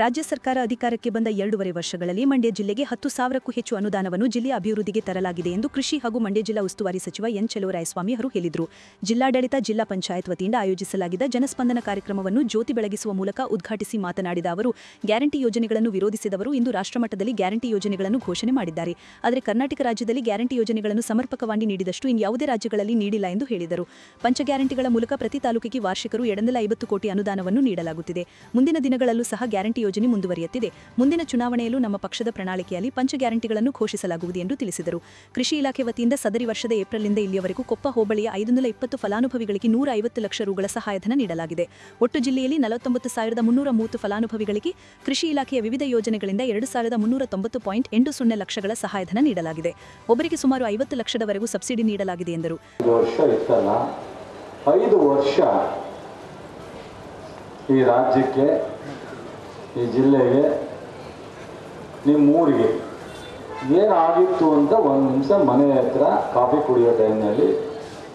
ರಾಜ್ಯ ಸರ್ಕಾರ ಅಧಿಕಾರಕ್ಕೆ ಬಂದ ಎರಡೂವರೆ ವರ್ಷಗಳಲ್ಲಿ ಮಂಡ್ಯ ಜಿಲ್ಲೆಗೆ ಹತ್ತು ಸಾವಿರಕ್ಕೂ ಹೆಚ್ಚು ಅನುದಾನವನ್ನು ಜಿಲ್ಲೆಯ ಅಭಿವೃದ್ಧಿಗೆ ತರಲಾಗಿದೆ ಎಂದು ಕೃಷಿ ಹಾಗೂ ಮಂಡ್ಯ ಜಿಲ್ಲಾ ಉಸ್ತುವಾರಿ ಸಚಿವ ಎನ್ ಚೆಲುವರಾಯಸ್ವಾಮಿ ಅವರು ಹೇಳಿದರು. ಜಿಲ್ಲಾಡಳಿತ, ಜಿಲ್ಲಾ ಪಂಚಾಯತ್ ವತಿಯಿಂದ ಆಯೋಜಿಸಲಾಗಿದ್ದ ಜನಸ್ಪಂದನ ಕಾರ್ಯಕ್ರಮವನ್ನು ಜ್ಯೋತಿ ಬೆಳಗಿಸುವ ಮೂಲಕ ಉದ್ಘಾಟಿಸಿ ಮಾತನಾಡಿದ ಅವರು, ಗ್ಯಾರಂಟಿ ಯೋಜನೆಗಳನ್ನು ವಿರೋಧಿಸಿದವರು ಇಂದು ರಾಷ್ಟ್ರಮಟ್ಟದಲ್ಲಿ ಗ್ಯಾರಂಟಿ ಯೋಜನೆಗಳನ್ನು ಘೋಷಣೆ ಮಾಡಿದ್ದಾರೆ. ಆದರೆ ಕರ್ನಾಟಕ ರಾಜ್ಯದಲ್ಲಿ ಗ್ಯಾರಂಟಿ ಯೋಜನೆಗಳನ್ನು ಸಮರ್ಪಕವಾಗಿ ನೀಡಿದಷ್ಟು ಇನ್ಯಾವುದೇ ರಾಜ್ಯಗಳಲ್ಲಿ ನೀಡಿಲ್ಲ ಎಂದು ಹೇಳಿದರು. ಪಂಚ ಗ್ಯಾರಂಟಿಗಳ ಮೂಲಕ ಪ್ರತಿ ತಾಲೂಕಿಗೆ ವಾರ್ಷಿಕರು ಎರಡನೆಲ ಐವತ್ತು ಕೋಟಿ ಅನುದಾನವನ್ನು ನೀಡಲಾಗುತ್ತಿದೆ. ಮುಂದಿನ ದಿನಗಳಲ್ಲೂ ಸಹ ಗ್ಯಾರಂಟಿ ಯೋಜನೆ ಮುಂದುವರಿಯುತ್ತಿದೆ. ಮುಂದಿನ ಚುನಾವಣೆಯಲ್ಲೂ ನಮ್ಮ ಪಕ್ಷದ ಪ್ರಣಾಳಿಕೆಯಲ್ಲಿ ಪಂಚ ಗ್ಯಾರಂಟಿಗಳನ್ನು ಘೋಷಿಸಲಾಗುವುದು ಎಂದು ತಿಳಿಸಿದರು. ಕೃಷಿ ಇಲಾಖೆ ವತಿಯಿಂದ ಸದರಿ ವರ್ಷದ ಏಪ್ರಿಲ್ನಿಂದ ಇಲ್ಲಿಯವರೆಗೂ ಕೊಪ್ಪ ಹೋಬಳಿಯ ಐದುನೂರ ಇಪ್ಪತ್ತು ಫಲಾನುಭವಿಗಳಿಗೆ ನೂರ ಐವತ್ತು ಲಕ್ಷ ರುಗಳ ಸಹಾಯಧನ ನೀಡಲಾಗಿದೆ. ಒಟ್ಟು ಜಿಲ್ಲೆಯಲ್ಲಿ ನಲವತ್ತೊಂಬತ್ತು ಸಾವಿರದ ಮುನ್ನೂರ ಮೂವತ್ತು ಫಲಾನುಭವಿಗಳಿಗೆ ಕೃಷಿ ಇಲಾಖೆಯ ವಿವಿಧ ಯೋಜನೆಗಳಿಂದ ಎರಡು ಸಾವಿರದ ಮುನ್ನೂರ ತೊಂಬತ್ತು ಪಾಯಿಂಟ್ ಎಂಟು ಸೊನ್ನೆ ಲಕ್ಷಗಳ ಸಹಾಯಧನ ನೀಡಲಾಗಿದೆ. ಒಬ್ಬರಿಗೆ ಸುಮಾರು ಐವತ್ತು ಲಕ್ಷದವರೆಗೂ ಸಬ್ಸಿಡಿ ನೀಡಲಾಗಿದೆ ಎಂದರು. ಐದು ವರ್ಷ ಈ ರಾಜ್ಯಕ್ಕೆ ಈ ಜಿಲ್ಲೆಗೆ, ನಿಮ್ಮ ಊರಿಗೆ. ಏನಾಗಿತ್ತು ಅಂತ ಒಂದು ನಿಮಿಷ ಮನೆ ಹತ್ರ ಕಾಫಿ ಕುಡಿಯೋ ಟೈಮ್ನಲ್ಲಿ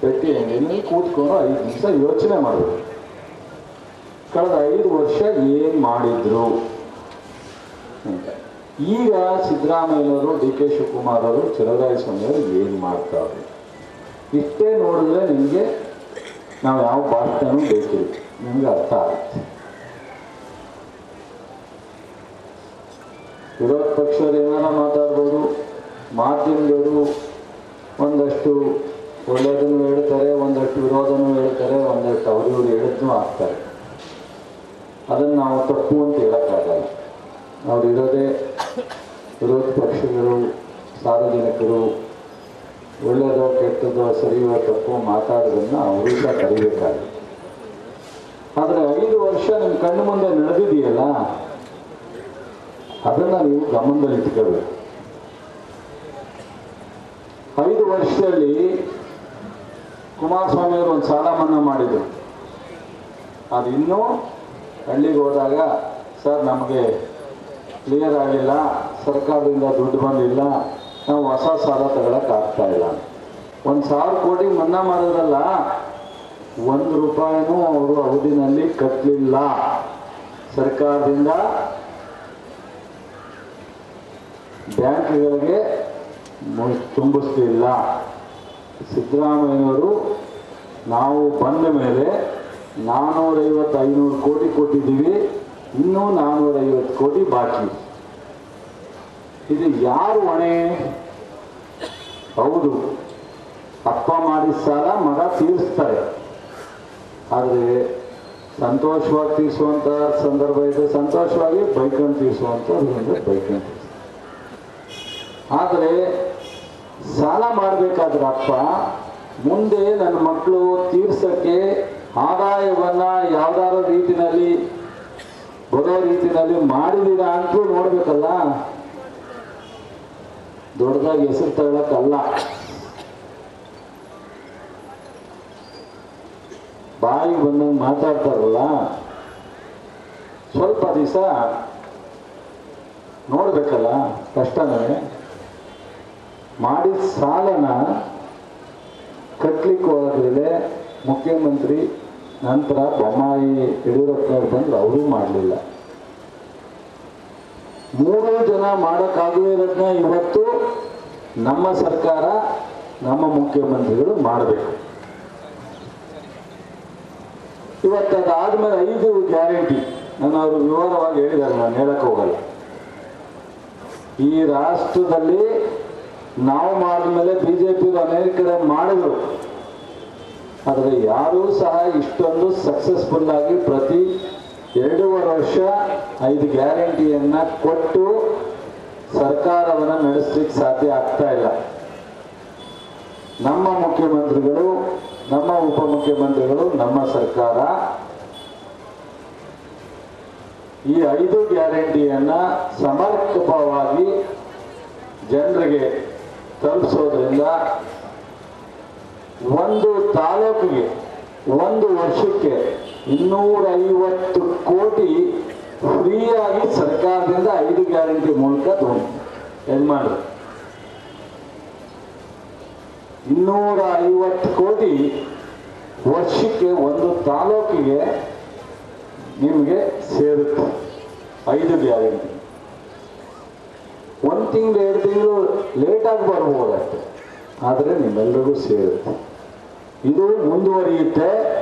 ಪೆಟ್ಟಿ ಅಂಗಡಿಯಲ್ಲಿ ಕೂತ್ಕೊಂಡು ಐದು ನಿಮಿಷ ಯೋಚನೆ ಮಾಡಬೇಕು ಕಳೆದ ಐದು ವರ್ಷ ಏನು ಮಾಡಿದ್ರು? ಈಗ ಸಿದ್ದರಾಮಯ್ಯನವರು ಡಿ ಕೆ ಶಿವಕುಮಾರ್ ಅವರು ಚಲುವರಾಯಸ್ವಾಮಿ ಅವರು ಏನು ಮಾಡ್ತಾರೆ ಇಷ್ಟೇ ನೋಡಿದ್ರೆ ನಿಮಗೆ ನಾವು ಯಾವ ಭಾಷೆನೂ ಬೇಕಿಲ್ಲ. ನಿಮಗೆ ಅರ್ಥ ಆಗುತ್ತೆ. ವಿರೋಧ ಪಕ್ಷದವ್ರು ಏನಾರ ಮಾತಾಡ್ಬೋದು. ಮಾಧ್ಯಮದವರು ಒಂದಷ್ಟು ಒಳ್ಳೆಯದನ್ನು ಹೇಳ್ತಾರೆ, ಒಂದಷ್ಟು ವಿರೋಧನೂ ಹೇಳ್ತಾರೆ, ಒಂದಷ್ಟು ಅವರು ಇವರು ಹೇಳಿದ್ನೂ ಆಗ್ತಾರೆ ಅದನ್ನು ನಾವು ತಪ್ಪು ಅಂತ ಹೇಳೋಕ್ಕಾಗಲ್ಲ. ಅವ್ರು ಇರೋದೇ ವಿರೋಧ ಪಕ್ಷಗಳು, ಸಾರ್ವಜನಿಕರು ಒಳ್ಳೆಯದೋ ಕೆಟ್ಟದೋ ಸರಿಯೋ ತಪ್ಪು ಮಾತಾಡೋದನ್ನು ಅವರು ಸಹ ಕರಿಬೇಕಾಗುತ್ತೆ ಆದರೆ ಐದು ವರ್ಷ ನಿಮ್ಮ ಕಣ್ಣು ಮುಂದೆ ನಡೆದಿದೆಯಲ್ಲ ಅದನ್ನ ನೀವು ಗಮನದಲ್ಲಿ ಐದು ವರ್ಷದಲ್ಲಿ ಕುಮಾರಸ್ವಾಮಿ ಅವರು ಒಂದು ಸಾಲ ಮನ್ನಾ ಮಾಡಿದ್ರು. ಅದು ಇನ್ನೂ ಹಳ್ಳಿಗೆ ಹೋದಾಗ, ಸರ್, ನಮಗೆ ಕ್ಲಿಯರ್ ಆಗಿಲ್ಲ ಸರ್ಕಾರದಿಂದ ದುಡ್ಡು ಬಂದಿಲ್ಲ, ನಾವು ಹೊಸ ಸಾಲ ತಗೊಳಕ್ ಆಗ್ತಾ ಇಲ್ಲ ಒಂದು ಸಾವಿರ ಕೋಟಿ ಮನ್ನಾ ಮಾಡೋದ್ರಲ್ಲ, ಒಂದು ರೂಪಾಯಿನೂ ಅವರು ಅವಧಿನಲ್ಲಿ ಕಟ್ಟಲಿಲ್ಲ ಸರ್ಕಾರದಿಂದ ಬ್ಯಾಂಕ್ಗಳಿಗೆ ತುಂಬಿಸ್ತಿಲ್ಲ ಸಿದ್ದರಾಮಯ್ಯವರು ನಾವು ಬಂದ ಮೇಲೆ ನಾನ್ನೂರೈವತ್ತು ಐನೂರು ಕೋಟಿ ಕೊಟ್ಟಿದ್ದೀವಿ, ಇನ್ನೂ ನಾನ್ನೂರೈವತ್ತು ಕೋಟಿ ಬಾಕಿ. ಇದು ಯಾರು ಹೊಣೆ? ಹೌದು. ಅಪ್ಪ ಮಾಡಿದ ಸಾಲ, ಮಗ ತೀರಿಸ್ತಾರೆ. ಆದರೆ ಸಂತೋಷವಾಗಿ ತೀರಿಸುವಂಥ ಸಂದರ್ಭ ಇದೆ. ಸಂತೋಷವಾಗಿ ಬೈಕನ್ನು ತೀರಿಸುವಂಥ ಬೈಕನ್ನು ಆದರೆ ಸಾಲ ಮಾಡಬೇಕಾದ್ರೆ ಅಪ್ಪ, ಮುಂದೆ ನನ್ನ ಮಕ್ಕಳು ತೀರ್ಸಕ್ಕೆ ಆದಾಯವನ್ನ ಯಾವ್ದಾರ ರೀತಿಯಲ್ಲಿ ಬರೋ ರೀತಿಯಲ್ಲಿ ಮಾಡಿದ್ದೀರಾ ಅಂತೂ ನೋಡಬೇಕಲ್ಲ. ದೊಡ್ಡದಾಗಿ ಹೆಸರು ತಗೊಳಕ್ಕಲ್ಲ. ಬಾಯಿ ಬಂದಂಗೆ ಮಾತಾಡ್ತಾರಲ್ಲ. ಸ್ವಲ್ಪ ದಿವಸ ನೋಡಬೇಕಲ್ಲ, ಕಷ್ಟನೇ. ಮಾಡಿದ ಸಾಲನ ಕಟ್ಲಿಕ್ಕೆ ಹೋದ್ರೆ ಮುಖ್ಯಮಂತ್ರಿ ನಂತರ ಬೊಮ್ಮಾಯಿ ಯಡಿಯೂರಪ್ಪನವ್ರು ಬಂದ್ರೆ, ಅವರೂ ಮಾಡಲಿಲ್ಲ. ಮೂರು ಜನ ಮಾಡೋಕ್ಕಾಗದೇ ಇರೋದನ್ನ ಇವತ್ತು ನಮ್ಮ ಸರ್ಕಾರ, ನಮ್ಮ ಮುಖ್ಯಮಂತ್ರಿಗಳು ಮಾಡಬೇಕು. ಇವತ್ತು ಅದಾದ್ಮೇಲೆ ಐದು ಗ್ಯಾರಂಟಿ. ನಾನು ಅವರು ವಿವರವಾಗಿ ಹೇಳಿದ್ದಾರೆ ನಾನು ಹೇಳಕ್ ಹೋಗಲ್ಲ. ಈ ರಾಷ್ಟ್ರದಲ್ಲಿ ನಾವು ಮಾಡಿದ್ಮೇಲೆ ಬಿಜೆಪಿ ಅನೇಕ ಕಡೆ ಮಾಡಿದ್ರು. ಆದರೆ ಯಾರೂ ಸಹ ಇಷ್ಟೊಂದು ಸಕ್ಸಸ್ಫುಲ್ ಆಗಿ ಪ್ರತಿ ಎರಡೂವರೆ ವರ್ಷ ಐದು ಗ್ಯಾರಂಟಿಯನ್ನ ಕೊಟ್ಟು ಸರ್ಕಾರವನ್ನು ನಡೆಸಲಿಕ್ಕೆ ಸಾಧ್ಯ ಆಗ್ತಾ ಇಲ್ಲ. ನಮ್ಮ ಮುಖ್ಯಮಂತ್ರಿಗಳು, ನಮ್ಮ ಉಪಮುಖ್ಯಮಂತ್ರಿಗಳು, ನಮ್ಮ ಸರ್ಕಾರ ಈ ಐದು ಗ್ಯಾರಂಟಿಯನ್ನ ಸಮರ್ಪಕವಾಗಿ ಜನರಿಗೆ ತಲುಪಿಸೋದ್ರಿಂದ ಒಂದು ತಾಲೂಕಿಗೆ, ಒಂದು ವರ್ಷಕ್ಕೆ ಇನ್ನೂರ ಐವತ್ತು ಕೋಟಿ ಫ್ರೀಯಾಗಿ ಸರ್ಕಾರದಿಂದ ಐದು ಗ್ಯಾರಂಟಿ ಮೂಲಕ ತಗೊಂಡು ಇನ್ನೂರ ಐವತ್ತು ಕೋಟಿ ವರ್ಷಕ್ಕೆ ಒಂದು ತಾಲೂಕಿಗೆ ನಿಮಗೆ ಸೇರುತ್ತೆ. ಐದು ಗ್ಯಾರಂಟಿ. ಒಂದು ತಿಂಗಳು, ಎರಡು ತಿಂಗಳು ಲೇಟಾಗಿ ಬರ್ಬೋದಷ್ಟೆ ಆದರೆ ನಿಮ್ಮೆಲ್ಲರಿಗೂ ಸೇರುತ್ತೆ. ಇದು ಮುಂದುವರಿಯುತ್ತೆ.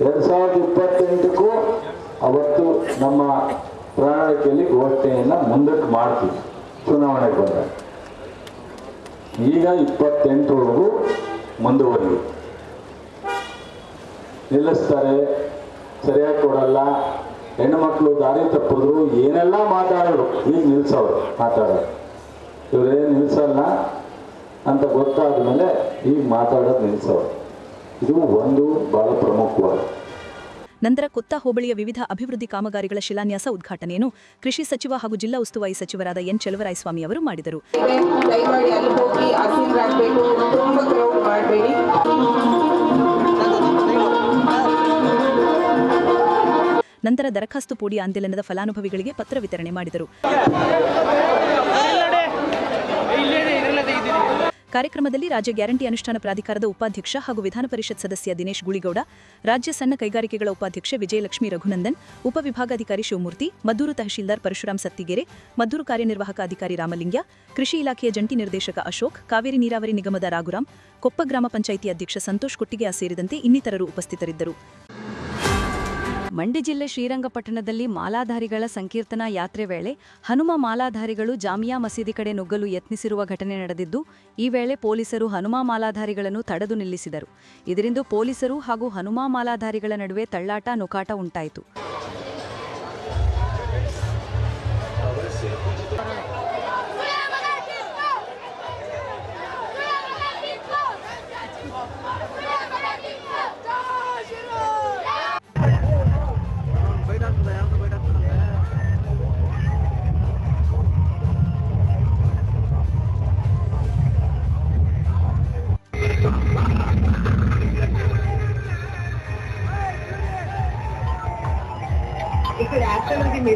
ಎರಡು ಸಾವಿರದ ಇಪ್ಪತ್ತೆಂಟಕ್ಕೂ ಅವತ್ತು ನಮ್ಮ ಪ್ರಣಾಳಿಕೆಯಲ್ಲಿ ಘೋಷಣೆಯನ್ನು ಮುಂದಕ್ಕೆ ಮಾಡ್ತೀವಿ. ಚುನಾವಣೆಗೆ ಬಂದಾಗ. ಈಗ ಇಪ್ಪತ್ತೆಂಟರವರೆಗೂ ಮುಂದುವರಿಯುತ್ತೆ. ನಿಲ್ಲಿಸ್ತಾರೆ. ಸರಿಯಾಗಿ ಕೊಡಲ್ಲ. ಹೆಣ್ಣುಮಕ್ಳು ದಾರಿ ತಪ್ಪಿದ್ರು ಏನೆಲ್ಲ ಮಾತಾಡೋರು? ಈಗ ನಿಲ್ಸೋರು ಮಾತಾಡೋರು. ಇವರೇನು ನಿಲ್ಸಲ್ಲ ಅಂತ ಗೊತ್ತಾದ ಮೇಲೆ ಈಗ ಮಾತಾಡೋದು ನಿಲ್ಸೋರು ಇದು ಒಂದು ಬಹಳ ಪ್ರಮುಖವಾದ. ನಂತರ ಕೊತ್ತ ಹೋಬಳಿಯ ವಿವಿಧ ಅಭಿವೃದ್ಧಿ ಕಾಮಗಾರಿಗಳ ಶಿಲಾನ್ಯಾಸ ಉದ್ಘಾಟನೆಯನ್ನು ಕೃಷಿ ಸಚಿವ ಹಾಗೂ ಜಿಲ್ಲಾ ಉಸ್ತುವಾರಿ ಸಚಿವರಾದ ಎನ್ ಚೆಲುವರಾಯಸ್ವಾಮಿ ಅವರು ಮಾಡಿದರು. ನಂತರ ದರಖಾಸ್ತು ಪೂಡಿ ಆಂದೋಲನದ ಫಲಾನುಭವಿಗಳಿಗೆ ಪತ್ರ ವಿತರಣೆ ಮಾಡಿದರು. ಕಾರ್ಯಕ್ರಮದಲ್ಲಿ ರಾಜ್ಯ ಗ್ಯಾರಂಟಿ ಅನುಷ್ಠಾನ ಪ್ರಾಧಿಕಾರದ ಉಪಾಧ್ಯಕ್ಷ ಹಾಗೂ ವಿಧಾನ ಪರಿಷತ್ ಸದಸ್ಯ ದಿನೇಶ್ ಗುಳಿಗೌಡ, ರಾಜ್ಯ ಸಣ್ಣ ಕೈಗಾರಿಕೆಗಳ ಉಪಾಧ್ಯಕ್ಷೆ ವಿಜಯಲಕ್ಷ್ಮಿ ರಘುನಂದನ್ ಉಪವಿಭಾಗಾಧಿಕಾರಿ ಶಿವಮೂರ್ತಿ, ಮದ್ದೂರು ತಹಶೀಲ್ದಾರ್ ಪರಶುರಾಮ್ ಸತ್ತಿಗೆರೆ, ಮದ್ದೂರು ಕಾರ್ಯನಿರ್ವಾಹಕ ಅಧಿಕಾರಿ ರಾಮಲಿಂಗ್ಯ ಕೃಷಿ ಇಲಾಖೆಯ ಜಂಟಿ ನಿರ್ದೇಶಕ ಅಶೋಕ್, ಕಾವೇರಿ ನೀರಾವರಿ ನಿಗಮದ ರಾಘುರಾಮ್ ಕೊಪ್ಪ ಗ್ರಾಮ ಪಂಚಾಯಿತಿ ಅಧ್ಯಕ್ಷ ಸಂತೋಷ್ ಕೊಟ್ಟಿಗೆ ಸೇರಿದಂತೆ ಇನ್ನಿತರರು ಉಪಸ್ಥಿತರಿದ್ದರು. ಮಂಡ್ಯ ಜಿಲ್ಲೆ ಶ್ರೀರಂಗಪಟ್ಟಣದಲ್ಲಿ ಮಾಲಾಧಾರಿಗಳ ಸಂಕೀರ್ತನಾ ಯಾತ್ರೆ ವೇಳೆ ಹನುಮ ಮಾಲಾಧಾರಿಗಳು ಜಾಮಿಯಾ ಮಸೀದಿ ಕಡೆ ನುಗ್ಗಲು ಯತ್ನಿಸಿರುವ ಘಟನೆ ನಡೆದಿದ್ದು, ಈ ವೇಳೆ ಪೊಲೀಸರು ಹನುಮ ಮಾಲಾಧಾರಿಗಳನ್ನು ತಡೆದು ನಿಲ್ಲಿಸಿದರು. ಇದರಿಂದ ಪೊಲೀಸರು ಹಾಗೂ ಹನುಮ ಮಾಲಾಧಾರಿಗಳ ನಡುವೆ ತಳ್ಳಾಟ ನುಕಾಟ ಉಂಟಾಯಿತು. ಇದೇ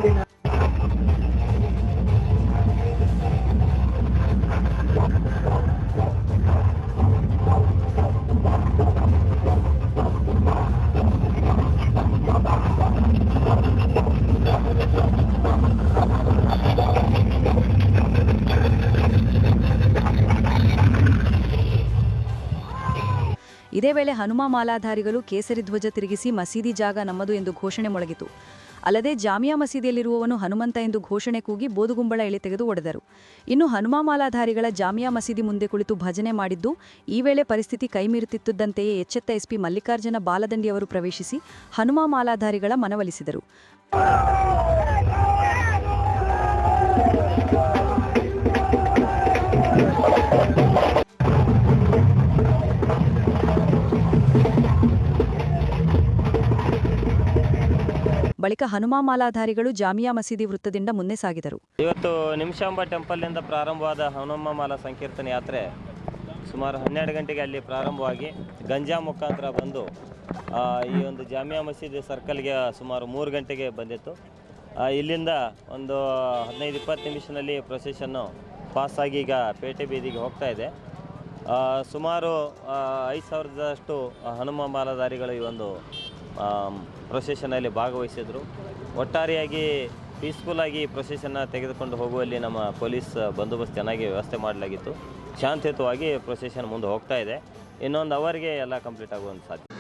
ವೇಳೆ ಹನುಮ ಮಾಲಾಧಾರಿಗಳು ಕೇಸರಿ ಧ್ವಜ ತಿರುಗಿಸಿ ಮಸೀದಿ ಜಾಗ ನಮ್ಮದು ಎಂದು ಘೋಷಣೆ ಮೊಳಗಿತು. ಅಲ್ಲದೆ ಜಾಮಿಯಾ ಮಸೀದಿಯಲ್ಲಿರುವವನು ಹನುಮಂತ ಎಂದು ಘೋಷಣೆ ಕೂಗಿ ಬೋಧುಗುಂಬಳ ಎಳೆ ತೆಗೆದು ಒಡೆದರು. ಇನ್ನು ಹನುಮಾಮಾಲಾಧಾರಿಗಳ ಜಾಮಿಯಾ ಮಸೀದಿ ಮುಂದೆ ಕುಳಿತು ಭಜನೆ ಮಾಡಿದ್ದು, ಈ ವೇಳೆ ಪರಿಸ್ಥಿತಿ ಕೈಮೀರುತ್ತಿದ್ದಂತೆಯೇ ಎಚ್ಚೆತ್ತ ಎಸ್ಪಿ ಮಲ್ಲಿಕಾರ್ಜುನ ಬಾಲದಂಡಿಯವರು ಪ್ರವೇಶಿಸಿ ಹನುಮಾಮಾಲಾಧಾರಿಗಳ ಮನವೊಲಿಸಿದರು. ಬಳಿಕ ಹನುಮಾ ಮಾಲಾಧಾರಿಗಳು ಜಾಮಿಯಾ ಮಸೀದಿ ವೃತ್ತದಿಂದ ಮುಂದೆ ಸಾಗಿದರು. ಇವತ್ತು ನಿಮಿಷಾಂಬ ಟೆಂಪಲ್ನಿಂದ ಪ್ರಾರಂಭವಾದ ಹನುಮ ಮಾಲಾ ಸಂಕೀರ್ತನೆ ಯಾತ್ರೆ ಸುಮಾರು ಹನ್ನೆರಡು ಗಂಟೆಗೆ ಅಲ್ಲಿ ಪ್ರಾರಂಭವಾಗಿ ಗಂಜಾ ಮುಖಾಂತರ ಬಂದು ಈ ಒಂದು ಜಾಮಿಯಾ ಮಸೀದಿ ಸರ್ಕಲ್ಗೆ ಸುಮಾರು ಮೂರು ಗಂಟೆಗೆ ಬಂದಿತ್ತು. ಇಲ್ಲಿಂದ ಒಂದು ಹದಿನೈದು ಇಪ್ಪತ್ತು ನಿಮಿಷದಲ್ಲಿ ಪ್ರೊಸೆಷನ್ನು ಪಾಸಾಗಿ ಈಗ ಪೇಟೆ ಬೀದಿಗೆ ಹೋಗ್ತಾ ಇದೆ. ಸುಮಾರು ಐದು ಸಾವಿರದಷ್ಟು ಹನುಮ ಮಾಲಾಧಾರಿಗಳು ಈ ಒಂದು ಪ್ರೊಸೆಷನಲ್ಲಿ ಭಾಗವಹಿಸಿದರು. ಒಟ್ಟಾರೆಯಾಗಿ ಪೀಸ್ಫುಲ್ಲಾಗಿ ಪ್ರೊಸೆಷನ್ನ ತೆಗೆದುಕೊಂಡು ಹೋಗುವಲ್ಲಿ ನಮ್ಮ ಪೊಲೀಸ್ ಬಂದೋಬಸ್ತ್ ಚೆನ್ನಾಗಿ ವ್ಯವಸ್ಥೆ ಮಾಡಲಾಗಿತ್ತು. ಶಾಂತಿಯುತವಾಗಿ ಪ್ರೊಸೆಷನ್ ಮುಂದೆ ಹೋಗ್ತಾ ಇದೆ. ಇನ್ನೊಂದು ಅವರ್ಗೆ ಎಲ್ಲ ಕಂಪ್ಲೀಟ್ ಆಗುವಂಥ ಸಾಧ್ಯ.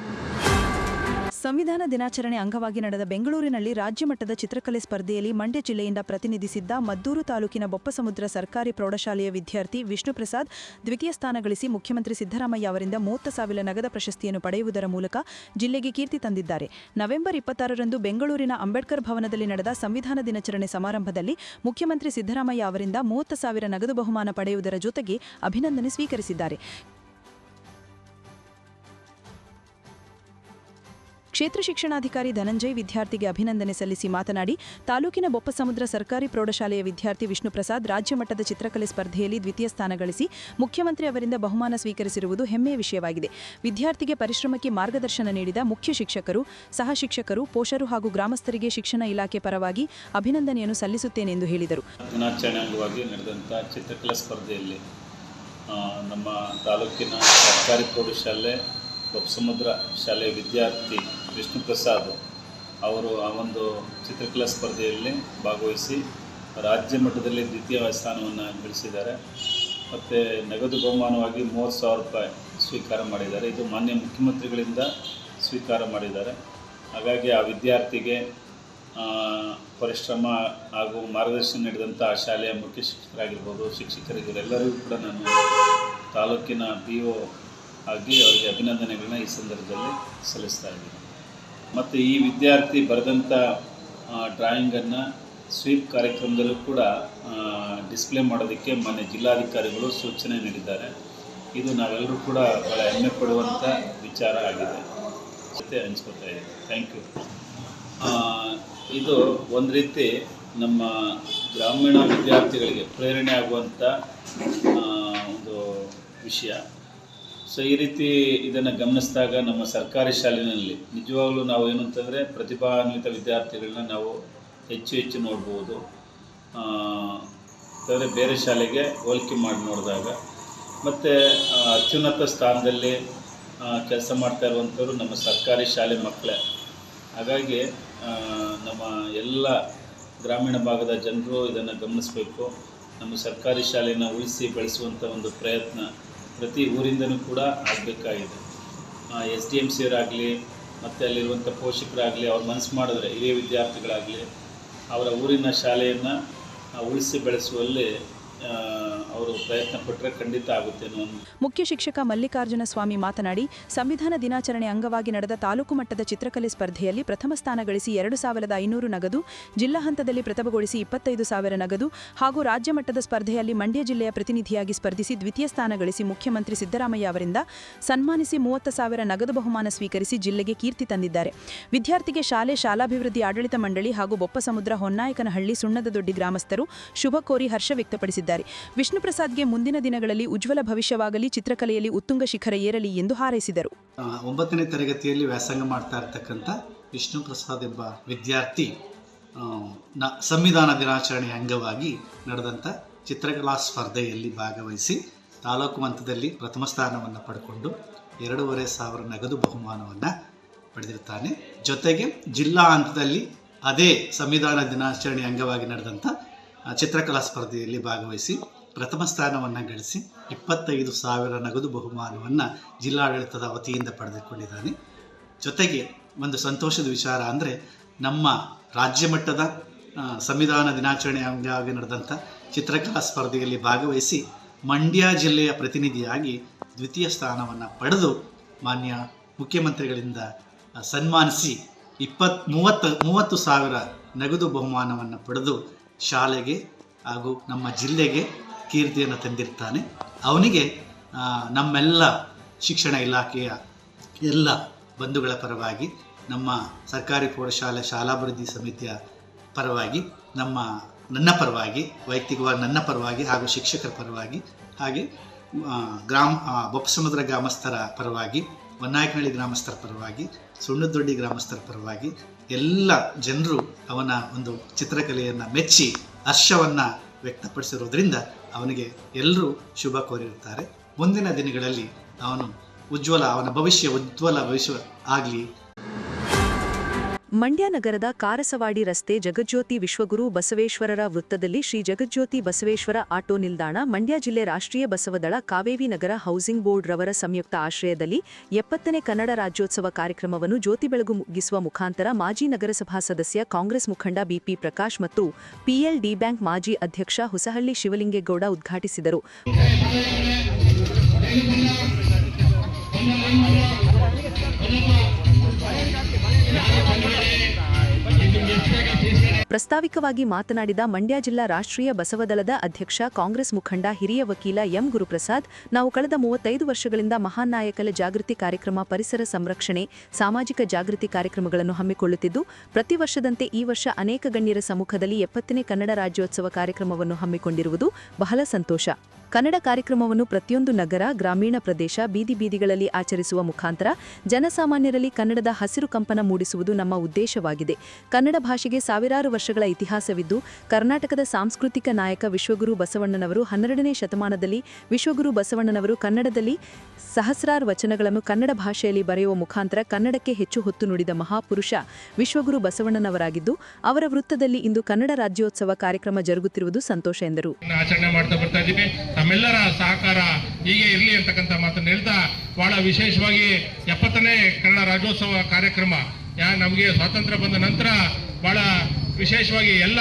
ಸಂವಿಧಾನ ದಿನಾಚರಣೆ ಅಂಗವಾಗಿ ನಡೆದ ಬೆಂಗಳೂರಿನಲ್ಲಿ ರಾಜ್ಯ ಮಟ್ಟದ ಚಿತ್ರಕಲೆ ಸ್ಪರ್ಧೆಯಲ್ಲಿ ಮಂಡ್ಯ ಜಿಲ್ಲೆಯಿಂದ ಪ್ರತಿನಿಧಿಸಿದ್ದ ಮದ್ದೂರು ತಾಲೂಕಿನ ಬೊಪ್ಪಸಮುದ್ರ ಸರ್ಕಾರಿ ಪ್ರೌಢಶಾಲೆಯ ವಿದ್ಯಾರ್ಥಿ ವಿಷ್ಣು ಪ್ರಸಾದ್ ದ್ವಿತೀಯ ಸ್ಥಾನ ಗಳಿಸಿ ಮುಖ್ಯಮಂತ್ರಿ ಸಿದ್ದರಾಮಯ್ಯ ಅವರಿಂದ ಮೂವತ್ತು ಸಾವಿರ ನಗದ ಪ್ರಶಸ್ತಿಯನ್ನು ಪಡೆಯುವುದರ ಮೂಲಕ ಜಿಲ್ಲೆಗೆ ಕೀರ್ತಿ ತಂದಿದ್ದಾರೆ. ನವೆಂಬರ್ ಇಪ್ಪತ್ತಾರರಂದು ಬೆಂಗಳೂರಿನ ಅಂಬೇಡ್ಕರ್ ಭವನದಲ್ಲಿ ನಡೆದ ಸಂವಿಧಾನ ದಿನಾಚರಣೆ ಸಮಾರಂಭದಲ್ಲಿ ಮುಖ್ಯಮಂತ್ರಿ ಸಿದ್ದರಾಮಯ್ಯ ಅವರಿಂದ ಮೂವತ್ತು ಸಾವಿರ ನಗದು ಬಹುಮಾನ ಪಡೆಯುವುದರ ಜೊತೆಗೆ ಅಭಿನಂದನೆ ಸ್ವೀಕರಿಸಿದ್ದಾರೆ. ಕ್ಷೇತ್ರ ಶಿಕ್ಷಣಾಧಿಕಾರಿ ಧನಂಜಯ್ ವಿದ್ಯಾರ್ಥಿಗೆ ಅಭಿನಂದನೆ ಸಲ್ಲಿಸಿ ಮಾತನಾಡಿ, ತಾಲೂಕಿನ ಬೊಪ್ಪಸಮುದ್ರ ಸರ್ಕಾರಿ ಪ್ರೌಢಶಾಲೆಯ ವಿದ್ಯಾರ್ಥಿ ವಿಷ್ಣು ಪ್ರಸಾದ್ ರಾಜ್ಯ ಮಟ್ಟದ ಚಿತ್ರಕಲೆ ಸ್ಪರ್ಧೆಯಲ್ಲಿ ದ್ವಿತೀಯ ಸ್ಥಾನ ಗಳಿಸಿ ಮುಖ್ಯಮಂತ್ರಿ ಅವರಿಂದ ಬಹುಮಾನ ಸ್ವೀಕರಿಸಿರುವುದು ಹೆಮ್ಮೆಯ ವಿಷಯವಾಗಿದೆ. ವಿದ್ಯಾರ್ಥಿಗೆ ಪರಿಶ್ರಮಕ್ಕೆ ಮಾರ್ಗದರ್ಶನ ನೀಡಿದ ಮುಖ್ಯ ಶಿಕ್ಷಕರು, ಸಹ ಶಿಕ್ಷಕರು ಪೋಷರು ಹಾಗೂ ಗ್ರಾಮಸ್ಥರಿಗೆ ಶಿಕ್ಷಣ ಇಲಾಖೆ ಪರವಾಗಿ ಅಭಿನಂದನೆಯನ್ನು ಸಲ್ಲಿಸುತ್ತೇನೆ ಎಂದು ಹೇಳಿದರು. ದಿನಾಚರಣೆ ಅಂಗವಾಗಿ ನಡೆದಂಥ ಚಿತ್ರಕಲಾ ಸ್ಪರ್ಧೆಯಲ್ಲಿ ನಮ್ಮ ತಾಲೂಕಿನ ಸರ್ಕಾರಿ ಪ್ರೌಢಶಾಲೆ, ಬೊಪ್ಪಸಮುದ್ರ ಶಾಲೆಯ ವಿದ್ಯಾರ್ಥಿ ವಿಷ್ಣು ಪ್ರಸಾದ್ ಅವರು ಆ ಒಂದು ಚಿತ್ರಕಲಾ ಸ್ಪರ್ಧೆಯಲ್ಲಿ ಭಾಗವಹಿಸಿ ರಾಜ್ಯ ಮಟ್ಟದಲ್ಲಿ ದ್ವಿತೀಯ ಸ್ಥಾನವನ್ನು ಗಳಿಸಿದ್ದಾರೆ. ಮತ್ತು ನಗದು ಬಹುಮಾನವಾಗಿ ಮೂವತ್ತು ಸಾವಿರ ರೂಪಾಯಿ ಸ್ವೀಕಾರ ಮಾಡಿದ್ದಾರೆ. ಇದು ಮಾನ್ಯ ಮುಖ್ಯಮಂತ್ರಿಗಳಿಂದ ಸ್ವೀಕಾರ ಮಾಡಿದ್ದಾರೆ. ಹಾಗಾಗಿ ಆ ವಿದ್ಯಾರ್ಥಿಗೆ ಪರಿಶ್ರಮ ಹಾಗೂ ಮಾರ್ಗದರ್ಶನ ನೀಡಿದಂಥ ಆ ಶಾಲೆಯ ಮುಖ್ಯ ಶಿಕ್ಷಕರಾಗಿರ್ಬೋದು ಶಿಕ್ಷಕರಿಗೆಲ್ಲರಿಗೂ ಕೂಡ ನಾನು ತಾಲೂಕಿನ ಬಿ ಒ ಆಗಿ ಅವರಿಗೆ ಅಭಿನಂದನೆಗಳನ್ನ ಈ ಸಂದರ್ಭದಲ್ಲಿ ಸಲ್ಲಿಸ್ತಾ ಇದ್ದೀನಿ. ಮತ್ತು ಈ ವಿದ್ಯಾರ್ಥಿ ಬರೆದಂಥ ಡ್ರಾಯಿಂಗನ್ನು ಸ್ವೀಪ್ ಕಾರ್ಯಕ್ರಮದಲ್ಲೂ ಕೂಡ ಡಿಸ್ಪ್ಲೇ ಮಾಡೋದಕ್ಕೆ ಮಾನ್ಯ ಜಿಲ್ಲಾಧಿಕಾರಿಗಳು ಸೂಚನೆ ನೀಡಿದ್ದಾರೆ. ಇದು ನಾವೆಲ್ಲರೂ ಕೂಡ ಭಾಳ ಹೆಮ್ಮೆ ಪಡುವಂಥ ವಿಚಾರ ಆಗಿದೆ. ಜೊತೆ ಅನಿಸ್ಕೊತಾ ಇದೆ ಥ್ಯಾಂಕ್ ಯು ಇದು ಒಂದು ರೀತಿ ನಮ್ಮ ಗ್ರಾಮೀಣ ವಿದ್ಯಾರ್ಥಿಗಳಿಗೆ ಪ್ರೇರಣೆ ಆಗುವಂಥ ಒಂದು ವಿಷಯ. ಸೊ ಈ ರೀತಿ ಇದನ್ನು ಗಮನಿಸಿದಾಗ ನಮ್ಮ ಸರ್ಕಾರಿ ಶಾಲೆಯಲ್ಲಿ ನಿಜವಾಗಲೂ ನಾವು ಏನು ಅಂತಂದರೆ ಪ್ರತಿಭಾನ್ವಿತ ವಿದ್ಯಾರ್ಥಿಗಳನ್ನ ನಾವು ಹೆಚ್ಚು ಹೆಚ್ಚು ನೋಡ್ಬೋದು. ಅಂದರೆ ಬೇರೆ ಶಾಲೆಗೆ ಹೋಲಿಕೆ ಮಾಡಿ ನೋಡಿದಾಗ. ಮತ್ತು ಅತ್ಯುನ್ನತ ಸ್ಥಾನದಲ್ಲಿ ಕೆಲಸ ಮಾಡ್ತಾ ಇರುವಂಥವ್ರು ನಮ್ಮ ಸರ್ಕಾರಿ ಶಾಲೆ ಮಕ್ಕಳೇ. ಹಾಗಾಗಿ ನಮ್ಮ ಎಲ್ಲ ಗ್ರಾಮೀಣ ಭಾಗದ ಜನರು ಇದನ್ನು ಗಮನಿಸಬೇಕು. ನಮ್ಮ ಸರ್ಕಾರಿ ಶಾಲೆಯನ್ನು ಉಳಿಸಿ ಬೆಳೆಸುವಂಥ ಒಂದು ಪ್ರಯತ್ನ ಪ್ರತಿ ಊರಿಂದನೂ ಕೂಡ ಆಗಬೇಕಾಗಿದೆ. ಎಸ್ ಡಿ ಎಂ ಸಿಯವರಾಗಲಿ, ಮತ್ತು ಅಲ್ಲಿರುವಂಥ ಪೋಷಕರಾಗಲಿ, ಅವ್ರು ಮನಸ್ಸು ಮಾಡಿದ್ರೆ ಹಿರಿಯ ವಿದ್ಯಾರ್ಥಿಗಳಾಗಲಿ, ಅವರ ಊರಿನ ಶಾಲೆಯನ್ನು ಉಳಿಸಿ ಬೆಳೆಸುವಲ್ಲಿ ಮುಖ್ಯ ಶಿಕ್ಷಕ ಮಲ್ಲಿಕಾರ್ಜುನ ಸ್ವಾಮಿ ಮಾತನಾಡಿ, ಸಂವಿಧಾನ ದಿನಾಚರಣೆ ಅಂಗವಾಗಿ ನಡೆದ ತಾಲೂಕು ಮಟ್ಟದ ಚಿತ್ರಕಲೆ ಸ್ಪರ್ಧೆಯಲ್ಲಿ ಪ್ರಥಮ ಸ್ಥಾನ ಗಳಿಸಿ ಎರಡು ಸಾವಿರದ ಐನೂರು ನಗದು, ಜಿಲ್ಲಾ ಹಂತದಲ್ಲಿ ಪ್ರಥಮಗೊಳಿಸಿ ಇಪ್ಪತ್ತೈದು ಸಾವಿರ ನಗದು ಹಾಗೂ ರಾಜ್ಯ ಮಟ್ಟದ ಸ್ಪರ್ಧೆಯಲ್ಲಿ ಮಂಡ್ಯ ಜಿಲ್ಲೆಯ ಪ್ರತಿನಿಧಿಯಾಗಿ ಸ್ಪರ್ಧಿಸಿ ದ್ವಿತೀಯ ಸ್ಥಾನ ಗಳಿಸಿ ಮುಖ್ಯಮಂತ್ರಿ ಸಿದ್ದರಾಮಯ್ಯ ಅವರಿಂದ ಸನ್ಮಾನಿಸಿ ಮೂವತ್ತು ಸಾವಿರ ನಗದು ಬಹುಮಾನ ಸ್ವೀಕರಿಸಿ ಜಿಲ್ಲೆಗೆ ಕೀರ್ತಿ ತಂದಿದ್ದಾರೆ. ವಿದ್ಯಾರ್ಥಿಗೆ ಶಾಲೆ ಶಾಲಾಭಿವೃದ್ಧಿ ಆಡಳಿತ ಮಂಡಳಿ ಹಾಗೂ ಬೊಪ್ಪಸಮುದ್ರ ಹೊನ್ನಾಯಕನಹಳ್ಳಿ ಸುಣ್ಣದ ದೊಡ್ಡಿ ಗ್ರಾಮಸ್ಥರು ಶುಭ ಕೋರಿ ಹರ್ಷ ವ್ಯಕ್ತಪಡಿಸಿದ್ದಾರೆ. ವಿಷ್ಣು ಪ್ರಸಾದ್ಗೆ ಮುಂದಿನ ದಿನಗಳಲ್ಲಿ ಉಜ್ವಲ ಭವಿಷ್ಯವಾಗಲಿ, ಚಿತ್ರಕಲೆಯಲ್ಲಿ ಉತ್ತುಂಗ ಶಿಖರ ಏರಲಿ ಎಂದು ಹಾರೈಸಿದರು. ಒಂಬತ್ತನೇ ತರಗತಿಯಲ್ಲಿ ವ್ಯಾಸಂಗ ಮಾಡ್ತಾ ಇರ್ತಕ್ಕಂಥ ವಿಷ್ಣು ಪ್ರಸಾದ್ ಎಂಬ ವಿದ್ಯಾರ್ಥಿ ಸಂವಿಧಾನ ದಿನಾಚರಣೆಯ ಅಂಗವಾಗಿ ನಡೆದಂಥ ಚಿತ್ರಕಲಾ ಸ್ಪರ್ಧೆಯಲ್ಲಿ ಭಾಗವಹಿಸಿ ತಾಲೂಕು ಹಂತದಲ್ಲಿ ಪ್ರಥಮ ಸ್ಥಾನವನ್ನು ಪಡ್ಕೊಂಡು ಎರಡೂವರೆ ಸಾವಿರ ನಗದು ಬಹುಮಾನವನ್ನು ಪಡೆದಿರ್ತಾನೆ ಜೊತೆಗೆ ಜಿಲ್ಲಾ ಹಂತದಲ್ಲಿ ಅದೇ ಸಂವಿಧಾನ ದಿನಾಚರಣೆ ಅಂಗವಾಗಿ ನಡೆದಂಥ ಚಿತ್ರಕಲಾ ಸ್ಪರ್ಧೆಯಲ್ಲಿ ಭಾಗವಹಿಸಿ ಪ್ರಥಮ ಸ್ಥಾನವನ್ನು ಗಳಿಸಿ ಇಪ್ಪತ್ತೈದು ಸಾವಿರ ನಗದು ಬಹುಮಾನವನ್ನು ಜಿಲ್ಲಾಡಳಿತದ ವತಿಯಿಂದ ಪಡೆದುಕೊಂಡಿದ್ದಾನೆ. ಜೊತೆಗೆ ಒಂದು ಸಂತೋಷದ ವಿಚಾರ ಅಂದರೆ ನಮ್ಮ ರಾಜ್ಯ ಮಟ್ಟದ ಸಂವಿಧಾನ ದಿನಾಚರಣೆ ಅಂಗವಾಗಿ ನಡೆದಂಥ ಚಿತ್ರಕಲಾ ಸ್ಪರ್ಧೆಯಲ್ಲಿ ಭಾಗವಹಿಸಿ ಮಂಡ್ಯ ಜಿಲ್ಲೆಯ ಪ್ರತಿನಿಧಿಯಾಗಿ ದ್ವಿತೀಯ ಸ್ಥಾನವನ್ನು ಪಡೆದು ಮಾನ್ಯ ಮುಖ್ಯಮಂತ್ರಿಗಳಿಂದ ಸನ್ಮಾನಿಸಿ ಇಪ್ಪತ್ ಮೂವತ್ತು ಮೂವತ್ತು ಸಾವಿರ ನಗದು ಬಹುಮಾನವನ್ನು ಪಡೆದು ಶಾಲೆಗೆ ಹಾಗೂ ನಮ್ಮ ಜಿಲ್ಲೆಗೆ ಕೀರ್ತಿಯನ್ನು ತಂದಿರ್ತಾನೆ. ಅವನಿಗೆ ನಮ್ಮೆಲ್ಲ ಶಿಕ್ಷಣ ಇಲಾಖೆಯ ಎಲ್ಲ ಬಂಧುಗಳ ಪರವಾಗಿ, ನಮ್ಮ ಸರ್ಕಾರಿ ಪ್ರೌಢಶಾಲೆ ಶಾಲಾಭಿವೃದ್ಧಿ ಸಮಿತಿಯ ಪರವಾಗಿ, ನಮ್ಮ, ನನ್ನ ಪರವಾಗಿ, ವೈಯಕ್ತಿಕವಾಗಿ ನನ್ನ ಪರವಾಗಿ ಹಾಗೂ ಶಿಕ್ಷಕರ ಪರವಾಗಿ, ಹಾಗೆ ಗ್ರಾಮ ಬೊಪ್ಪಸಮುದ್ರ ಗ್ರಾಮಸ್ಥರ ಪರವಾಗಿ ಹೊನ್ನಾಯಕನಹಳ್ಳಿ ಗ್ರಾಮಸ್ಥರ ಪರವಾಗಿ, ಸುಣ್ಣದೊಡ್ಡಿ ಗ್ರಾಮಸ್ಥರ ಪರವಾಗಿ ಎಲ್ಲ ಜನರು ಅವನ ಒಂದು ಚಿತ್ರಕಲೆಯನ್ನು ಮೆಚ್ಚಿ ಹರ್ಷವನ್ನು ವ್ಯಕ್ತಪಡಿಸಿರೋದ್ರಿಂದ ಅವನಿಗೆ ಎಲ್ಲರೂ ಶುಭ ಕೋರಿರುತ್ತಾರೆ. ಮುಂದಿನ ದಿನಗಳಲ್ಲಿ ಅವನು ಉಜ್ವಲ, ಅವನ ಭವಿಷ್ಯ ಉಜ್ವಲ ಭವಿಷ್ಯ ಆಗಲಿ ಮಂಡ್ಯ ನಗರದ ಕಾರಸವಾಡಿ ರಸ್ತೆ ಜಗಜ್ಯೋತಿ ವಿಶ್ವಗುರು ಬಸವೇಶ್ವರರ ವೃತ್ತದಲ್ಲಿ ಶ್ರೀ ಜಗಜ್ಯೋತಿ ಬಸವೇಶ್ವರ ಆಟೋ ನಿಲ್ದಾಣ, ಮಂಡ್ಯ ಜಿಲ್ಲೆ ರಾಷ್ಟ್ರೀಯ ಬಸವದಳ ಕಾವೇರಿ ನಗರ ಹೌಸಿಂಗ್ ಬೋರ್ಡ್ ರವರ ಸಂಯುಕ್ತ ಆಶ್ರಯದಲ್ಲಿ ಎಪ್ಪತ್ತನೇ ಕನ್ನಡ ರಾಜ್ಯೋತ್ಸವ ಕಾರ್ಯಕ್ರಮವನ್ನು ಜ್ಯೋತಿ ಬೆಳಗು ಮುಗಿಸುವ ಮುಖಾಂತರ ಮಾಜಿ ನಗರಸಭಾ ಸದಸ್ಯ, ಕಾಂಗ್ರೆಸ್ ಮುಖಂಡ ಬಿಪಿ ಪ್ರಕಾಶ್ ಮತ್ತು ಪಿಎಲ್ಡಿ ಬ್ಯಾಂಕ್ ಮಾಜಿ ಅಧ್ಯಕ್ಷ ಹೊಸಹಳ್ಳಿ ಶಿವಲಿಂಗೇಗೌಡ ಉದ್ಘಾಟಿಸಿದರು. ಪ್ರಸ್ತಾವಿಕವಾಗಿ ಮಾತನಾಡಿದ ಮಂಡ್ಯ ಜಿಲ್ಲಾ ರಾಷ್ಟ್ರೀಯ ಬಸವದಳದ ಅಧ್ಯಕ್ಷ, ಕಾಂಗ್ರೆಸ್ ಮುಖಂಡ, ಹಿರಿಯ ವಕೀಲ ಎಂ. ಗುರುಪ್ರಸಾದ್, ನಾವು ಕಳೆದ ಮೂವತ್ತೈದು ವರ್ಷಗಳಿಂದ ಮಹಾನ್ ನಾಯಕಲ ಜಾಗೃತಿ ಕಾರ್ಯಕ್ರಮ, ಪರಿಸರ ಸಂರಕ್ಷಣೆ, ಸಾಮಾಜಿಕ ಜಾಗೃತಿ ಕಾರ್ಯಕ್ರಮಗಳನ್ನು ಹಮ್ಮಿಕೊಳ್ಳುತ್ತಿದ್ದು, ಪ್ರತಿ ವರ್ಷದಂತೆ ಈ ವರ್ಷ ಅನೇಕ ಗಣ್ಯರ ಸಮ್ಮುಖದಲ್ಲಿ ಎಪ್ಪತ್ತನೇ ಕನ್ನಡ ರಾಜ್ಯೋತ್ಸವ ಕಾರ್ಯಕ್ರಮವನ್ನು ಹಮ್ಮಿಕೊಂಡಿರುವುದು ಬಹಳ ಸಂತೋಷ. ಕನ್ನಡ ಕಾರ್ಯಕ್ರಮವನ್ನು ಪ್ರತಿಯೊಂದು ನಗರ, ಗ್ರಾಮೀಣ ಪ್ರದೇಶ ಬೀದಿ ಬೀದಿಗಳಲ್ಲಿ ಆಚರಿಸುವ ಮುಖಾಂತರ ಜನಸಾಮಾನ್ಯರಲ್ಲಿ ಕನ್ನಡದ ಹಸಿರು ಕಂಪನ ಮೂಡಿಸುವುದು ನಮ್ಮ ಉದ್ದೇಶವಾಗಿದೆ. ಕನ್ನಡ ಭಾಷೆಗೆ ಸಾವಿರಾರು ವರ್ಷಗಳ ಇತಿಹಾಸವಿದ್ದು, ಕರ್ನಾಟಕದ ಸಾಂಸ್ಕೃತಿಕ ನಾಯಕ ವಿಶ್ವಗುರು ಬಸವಣ್ಣನವರು ಹನ್ನೆರಡನೇ ಶತಮಾನದಲ್ಲಿ ವಿಶ್ವಗುರು ಬಸವಣ್ಣನವರು ಕನ್ನಡದಲ್ಲಿ ಸಹಸ್ರಾರು ವಚನಗಳನ್ನು ಕನ್ನಡ ಭಾಷೆಯಲ್ಲಿ ಬರೆಯುವ ಮುಖಾಂತರ ಕನ್ನಡಕ್ಕೆ ಹೆಚ್ಚು ಹೊತ್ತು ನುಡಿದ ಮಹಾಪುರುಷ ವಿಶ್ವಗುರು ಬಸವಣ್ಣನವರಾಗಿದ್ದು, ಅವರ ವೃತ್ತದಲ್ಲಿ ಇಂದು ಕನ್ನಡ ರಾಜ್ಯೋತ್ಸವ ಕಾರ್ಯಕ್ರಮ ಜರುಗುತ್ತಿರುವುದು ಸಂತೋಷ ಎಂದರು. ತಮ್ಮೆಲ್ಲರ ಸಹಕಾರ ಹೀಗೆ ಇರಲಿ ಅಂತಕ್ಕಂಥ ಮಾತನ್ನು ಹೇಳ್ತಾ ಬಹಳ ವಿಶೇಷವಾಗಿ ಎಪ್ಪತ್ತನೇ ಕನ್ನಡ ರಾಜ್ಯೋತ್ಸವ ಕಾರ್ಯಕ್ರಮ. ಯಾ, ನಮಗೆ ಸ್ವಾತಂತ್ರ್ಯ ಬಂದ ನಂತರ ಬಹಳ ವಿಶೇಷವಾಗಿ ಎಲ್ಲ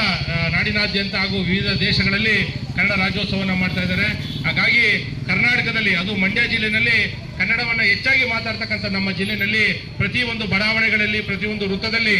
ನಾಡಿನಾದ್ಯಂತ ಹಾಗೂ ವಿವಿಧ ದೇಶಗಳಲ್ಲಿ ಕನ್ನಡ ರಾಜ್ಯೋತ್ಸವವನ್ನು ಮಾಡ್ತಾ ಇದ್ದಾರೆ. ಹಾಗಾಗಿ ಕರ್ನಾಟಕದಲ್ಲಿ, ಅದು ಮಂಡ್ಯ ಜಿಲ್ಲೆಯಲ್ಲಿ ಕನ್ನಡವನ್ನು ಹೆಚ್ಚಾಗಿ ಮಾತಾಡ್ತಕ್ಕಂಥ ನಮ್ಮ ಜಿಲ್ಲೆಯಲ್ಲಿ ಪ್ರತಿಯೊಂದು ಬಡಾವಣೆಗಳಲ್ಲಿ, ಪ್ರತಿಯೊಂದು ವೃತ್ತದಲ್ಲಿ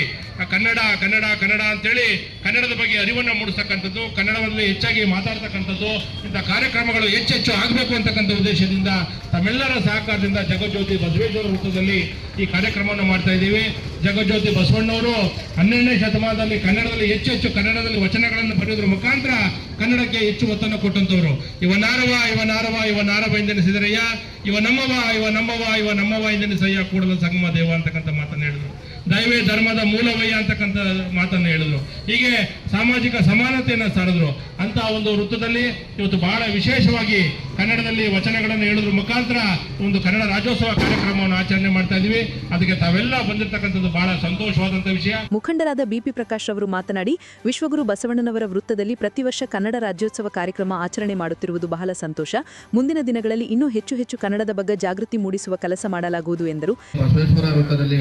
ಕನ್ನಡ ಕನ್ನಡ ಕನ್ನಡ ಅಂತೇಳಿ ಕನ್ನಡದ ಬಗ್ಗೆ ಅರಿವನ್ನು ಮೂಡಿಸ್ತಕ್ಕಂಥದ್ದು ಕನ್ನಡದಲ್ಲಿ ಹೆಚ್ಚಾಗಿ ಮಾತಾಡ್ತಕ್ಕಂಥದ್ದು, ಇಂಥ ಕಾರ್ಯಕ್ರಮಗಳು ಹೆಚ್ಚೆಚ್ಚು ಆಗಬೇಕು ಅಂತಕ್ಕಂಥ ಉದ್ದೇಶದಿಂದ ತಮ್ಮೆಲ್ಲರ ಸಹಕಾರದಿಂದ ಜಗಜ್ಯೋತಿ ಬಸವೇಶ್ವರ ವೃತ್ತದಲ್ಲಿ ಈ ಕಾರ್ಯಕ್ರಮವನ್ನು ಮಾಡ್ತಾ ಇದ್ದೀವಿ. ಜಗಜ್ಯೋತಿ ಬಸವಣ್ಣವರು ಹನ್ನೆರಡನೇ ಶತಮಾನದಲ್ಲಿ ಕನ್ನಡದಲ್ಲಿ ಹೆಚ್ಚು ಹೆಚ್ಚು ಕನ್ನಡದಲ್ಲಿ ವಚನಗಳನ್ನು ಬರೆಯೋದ್ರ ಮುಖಾಂತರ ಕನ್ನಡಕ್ಕೆ ಹೆಚ್ಚು ಒತ್ತನ್ನು ಕೊಟ್ಟಂತವರು. ಇವ ನಾರವ ಇವ ನಾರವ ಇವ ನಾರವ ಎಂದೆನಿಸಿದರಯ್ಯ. ಇವ ನಮ್ಮವ ಇವ ನಮ್ಮವ ಇವ ನಮ್ಮವ ಎಂದೆನಿಸಯ್ಯ ಕೂಡಲ ಸಂಗಮ ದೇವ ಅಂತಕ್ಕಂಥ ಮಾತನ್ನು ಹೇಳಿದ್ರು. ದೈವೇ ಧರ್ಮದ ಮೂಲವಯ್ಯ ಅಂತಕ್ಕಂಥ ಮಾತನ್ನು ಹೇಳಿದ್ರು. ಹೀಗೆ ಸಾಮಾಜಿಕ ಸಮಾನತೆಯನ್ನು ಸಾರಿದ್ರು. ಅಂತ ಒಂದು ವೃತ್ತದಲ್ಲಿ ಇವತ್ತು ಬಹಳ ವಿಶೇಷವಾಗಿ ಕನ್ನಡದಲ್ಲಿ ವಚನಗಳನ್ನು ಹೇಳೋದ್ರ ಮುಖಾಂತರ ಒಂದು ಕನ್ನಡ ರಾಜ್ಯೋತ್ಸವ ಕಾರ್ಯಕ್ರಮವನ್ನು ಆಚರಣೆ ಮಾಡ್ತಾ ಇದೀವಿ ಅದಕ್ಕೆ ತಾವೆಲ್ಲ ಬಂದಿರತಕ್ಕಂಥದ್ದು ಬಹಳ ಸಂತೋಷವಾದಂಥ ವಿಷಯ. ಮುಖಂಡರಾದ ಬಿಪಿ ಪ್ರಕಾಶ್ ಅವರು ಮಾತನಾಡಿ ವಿಶ್ವಗುರು ಬಸವಣ್ಣನವರ ವೃತ್ತದಲ್ಲಿ ಪ್ರತಿ ವರ್ಷ ಕನ್ನಡ ರಾಜ್ಯೋತ್ಸವ ಕಾರ್ಯಕ್ರಮ ಆಚರಣೆ ಮಾಡುತ್ತಿರುವುದು ಬಹಳ ಸಂತೋಷ. ಮುಂದಿನ ದಿನಗಳಲ್ಲಿ ಇನ್ನೂ ಹೆಚ್ಚು ಹೆಚ್ಚು ಕನ್ನಡದ ಬಗ್ಗೆ ಜಾಗೃತಿ ಮೂಡಿಸುವ ಕೆಲಸ ಮಾಡಲಾಗುವುದು ಎಂದರು. ಬಸವೇಶ್ವರ ವೃತ್ತದಲ್ಲಿ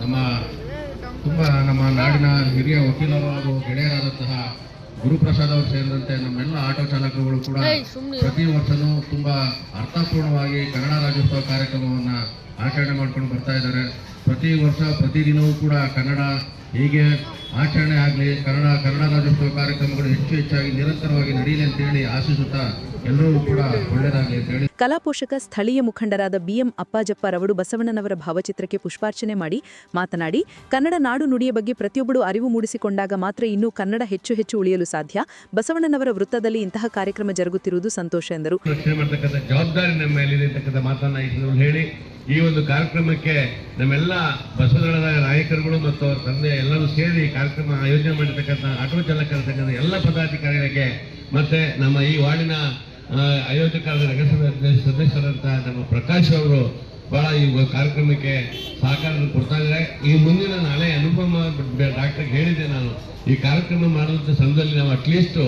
ನಮ್ಮ ತುಂಬ ನಮ್ಮ ನಾಡಿನ ಹಿರಿಯ ವಕೀಲರು ಹಾಗೂ ಗೆಳೆಯರಾದಂತಹ ಗುರುಪ್ರಸಾದ್ ಅವರು ಸೇರಿದಂತೆ ನಮ್ಮೆಲ್ಲ ಆಟೋ ಚಾಲಕರುಗಳು ಕೂಡ ಪ್ರತಿ ವರ್ಷನೂ ತುಂಬ ಅರ್ಥಪೂರ್ಣವಾಗಿ ಕನ್ನಡ ರಾಜ್ಯೋತ್ಸವ ಕಾರ್ಯಕ್ರಮವನ್ನು ಆಚರಣೆ ಮಾಡ್ಕೊಂಡು ಬರ್ತಾ ಇದ್ದಾರೆ. ಪ್ರತಿ ವರ್ಷ ಪ್ರತಿದಿನವೂ ಕೂಡ ಕನ್ನಡ ಹೀಗೆ ಆಚರಣೆ ಆಗಲಿ ಕನ್ನಡ ಕನ್ನಡ ರಾಜ್ಯೋತ್ಸವ ಕಾರ್ಯಕ್ರಮಗಳು ಹೆಚ್ಚು ಹೆಚ್ಚಾಗಿ ನಿರಂತರವಾಗಿ ನಡೆಯಲಿ ಅಂತೇಳಿ ಆಶಿಸುತ್ತಾ ಎಲ್ಲರೂ ಕೂಡ ಒಳ್ಳೆಯದಾಗಲಿ ಅಂತ ಹೇಳಿ. ಕಲಾಪೋಷಕ ಸ್ಥಳೀಯ ಮುಖಂಡರಾದ ಬಿಎಂ ಅಪ್ಪಾಜಪ್ಪ ರವರು ಬಸವಣ್ಣನವರ ಭಾವಚಿತ್ರಕ್ಕೆ ಪುಷ್ಪಾರ್ಚನೆ ಮಾಡಿ ಮಾತನಾಡಿ ಕನ್ನಡ ನಾಡು ನುಡಿಯ ಬಗ್ಗೆ ಪ್ರತಿಯೊಬ್ಬರು ಅರಿವು ಮೂಡಿಸಿಕೊಂಡಾಗ ಮಾತ್ರ ಇನ್ನೂ ಕನ್ನಡ ಹೆಚ್ಚು ಹೆಚ್ಚು ಉಳಿಯಲು ಸಾಧ್ಯ. ಬಸವಣ್ಣನವರ ವೃತ್ತದಲ್ಲಿ ಇಂತಹ ಕಾರ್ಯಕ್ರಮ ಜರುಗುತ್ತಿರುವುದು ಸಂತೋಷ ಎಂದರು. ಜವಾಬ್ದಾರಿ ನಮ್ಮ ಮೇಲಿದೆ ಮಾತನ್ನ ಹೇಳಿ. ಈ ಒಂದು ಕಾರ್ಯಕ್ರಮಕ್ಕೆ ನಮ್ಮೆಲ್ಲ ಬಸವದಳದ ನಾಯಕರುಗಳು ಮತ್ತು ಅವರ ತಂದೆ ಎಲ್ಲರೂ ಸೇರಿ ಕಾರ್ಯಕ್ರಮ ಆಯೋಜನೆ ಮಾಡಿರ್ತಕ್ಕಂಥ ಆಟೋ ಚಾಲಕರತಕ್ಕಂಥ ಎಲ್ಲ ಪದಾಧಿಕಾರಿಗಳಿಗೆ ಮತ್ತೆ ನಮ್ಮ ಈ ವಾರ್ಡಿನ ಆಯೋಜಕರಾದ ನಗರಸಭೆ ಸದಸ್ಯರಂತಹ ನಮ್ಮ ಪ್ರಕಾಶ್ ಅವರು ಬಹಳ ಈ ಕಾರ್ಯಕ್ರಮಕ್ಕೆ ಸಹಕಾರ ಕೊಡ್ತಾ ಇದ್ದಾರೆ. ಈ ಮುಂದಿನ ನಾಳೆ ಅನುಪಮ ಡಾಕ್ಟರ್ ಹೇಳಿದೆ ನಾನು, ಈ ಕಾರ್ಯಕ್ರಮ ಮಾಡುವಂಥ ಸಂದರ್ಭದಲ್ಲಿ ನಾವು ಅಟ್ಲೀಸ್ಟ್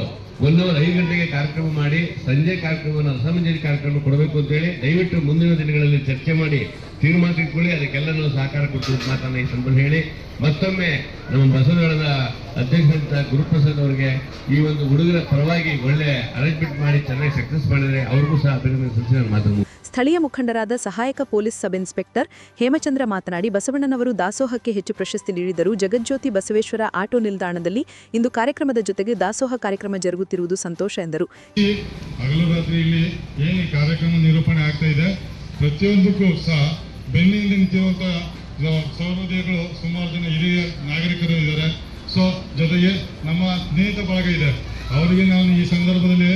ಒನ್ ಅವರ್ ಐದು ಗಂಟೆಗೆ ಕಾರ್ಯಕ್ರಮ ಮಾಡಿ, ಸಂಜೆ ಕಾರ್ಯಕ್ರಮವನ್ನು ಅಸಮಂಜರಿ ಕಾರ್ಯಕ್ರಮ ಕೊಡಬೇಕು ಅಂತೇಳಿ ದಯವಿಟ್ಟು ಮುಂದಿನ ದಿನಗಳಲ್ಲಿ ಚರ್ಚೆ ಮಾಡಿ ತೀರ್ಮಾನ ತಿಳ್ಕೊಳ್ಳಿ ಅದಕ್ಕೆಲ್ಲ ನಾವು ಸಹಕಾರ ಕೊಟ್ಟು ಮಾತನ್ನ ಈ ಸಂದರ್ಭ ಹೇಳಿ. ಮತ್ತೊಮ್ಮೆ ನಮ್ಮ ಬಸವದಳದ ಅಧ್ಯಕ್ಷರಂತ ಗುರುಪ್ರಸಾದ್ ಅವರಿಗೆ ಈ ಒಂದು ಹುಡುಗರ ಪರವಾಗಿ ಒಳ್ಳೆ ಅರೇಂಜ್ಮೆಂಟ್ ಮಾಡಿ ಚೆನ್ನಾಗಿ ಸಕ್ಸಸ್ ಮಾಡಿದರೆ ಅವ್ರಿಗೂ ಸಹ ಅಭಿನಂದನೆ ಸಲ್ಲಿಸಿ ನಾನು ಸ್ಥಳೀಯ ಮುಖಂಡರಾದ ಸಹಾಯಕ ಪೊಲೀಸ್ ಸಬ್ ಇನ್ಸ್ಪೆಕ್ಟರ್ ಹೇಮಚಂದ್ರ ಮಾತನಾಡಿ, ಬಸವಣ್ಣನವರು ದಾಸೋಹಕ್ಕೆ ಹೆಚ್ಚು ಪ್ರಶಸ್ತಿ ನೀಡಿದರು ಜಗಜ್ಯೋತಿ ಬಸವೇಶ್ವರ ಆಟೋ ನಿಲ್ದಾಣದಲ್ಲಿ ಇಂದು ಕಾರ್ಯಕ್ರಮದ ಜೊತೆಗೆ ದಾಸೋಹ ಕಾರ್ಯಕ್ರಮ ಜರುಗುತ್ತಿರುವುದು ಸಂತೋಷ ಎಂದರು. ಕಾರ್ಯಕ್ರಮ ನಿರೂಪಣೆ ಇದೆ ಸಹ ಸುಮಾರು ಜನ ಹಿರಿಯ ನಾಗರಿಕರು ಇದ್ದಾರೆ. ಸೊ ಜೊತೆಗೆ ನಮ್ಮ ಸ್ನೇಹಿತ ಬಳಗ ಇದೆ. ಅವರಿಗೆ ನಾನು ಈ ಸಂದರ್ಭದಲ್ಲಿ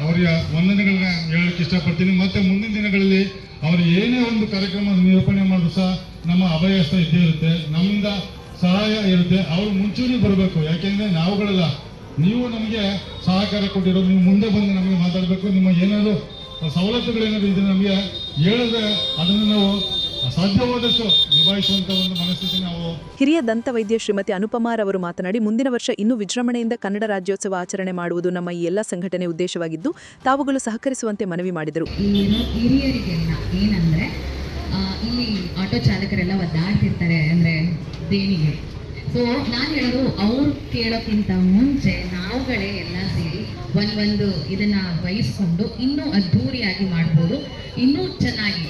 ಅವರಿಗೆ ವಂದನೆಗಳನ್ನ ಹೇಳಕ್ಕೆ ಇಷ್ಟಪಡ್ತೀನಿ. ಮತ್ತೆ ಮುಂದಿನ ದಿನಗಳಲ್ಲಿ ಅವರು ಏನೇ ಒಂದು ಕಾರ್ಯಕ್ರಮ ನಿರೂಪಣೆ ಮಾಡಿದ್ರು ಸಹ ನಮ್ಮ ಅಭಯಸ್ಥ ಇದ್ದೇ ಇರುತ್ತೆ. ನಮ್ಮಿಂದ ಸಹಾಯ ಇರುತ್ತೆ. ಅವರು ಮುಂಚೂಣಿ ಬರಬೇಕು. ಯಾಕೆಂದ್ರೆ ನಾವುಗಳಲ್ಲ. ನೀವು ನಮಗೆ ಸಹಕಾರ ಕೊಟ್ಟಿರೋದು, ನೀವು ಮುಂದೆ ಬಂದು ನಮಗೆ ಮಾತಾಡಬೇಕು. ನಿಮ್ಮ ಏನಾದರೂ ಸವಲತ್ತುಗಳೇನಾದ್ರು ಇದೆ ನಮಗೆ ಹೇಳಿದ್ರೆ ಅದನ್ನು ನಾವು ಸಾಧ್ಯವಾದಷ್ಟು ನಿಭಾಯಿಸುವಂತ ಒಂದು ಮನಸ್ಥಿತಿ ನಾವು ಹಿರಿಯ ದಂತವೈದ್ಯ ಶ್ರೀಮತಿ ಅನುಪಮಾರ್ ಅವರು ಮಾತನಾಡಿ ಮುಂದಿನ ವರ್ಷ ಇನ್ನೂ ವಿಜೃಂಭಣೆಯಿಂದ ಕನ್ನಡ ರಾಜ್ಯೋತ್ಸವ ಆಚರಣೆ ಮಾಡುವುದು ನಮ್ಮ ಈ ಎಲ್ಲ ಸಂಘಟನೆ ಉದ್ದೇಶವಾಗಿದ್ದು ತಾವುಗಳು ಸಹಕರಿಸುವಂತೆ ಮನವಿ ಮಾಡಿದರು. ಹಿರಿಯರಿಗೆಲ್ಲ ಏನಂದರೆ ಇಲ್ಲಿ ಆಟೋ ಚಾಲಕರೆಲ್ಲ ಒದ್ದಾಡ್ತಿರ್ತಾರೆ ಅಂದ್ರೆ ದೇಣಿಗೆ. ಸೊ ನಾನು ಹೇಳೋದು ಅವ್ರು ಕೇಳೋಕ್ಕಿಂತ ಮುಂಚೆ ನಾವುಗಳೇ ಎಲ್ಲ ಸೇರಿ ಒಂದೊಂದು ಇದನ್ನ ವಹಿಸ್ಕೊಂಡು ಇನ್ನೂ ಅದ್ಧೂರಿಯಾಗಿ ಮಾಡ್ಬೋದು ಇನ್ನೂ ಚೆನ್ನಾಗಿ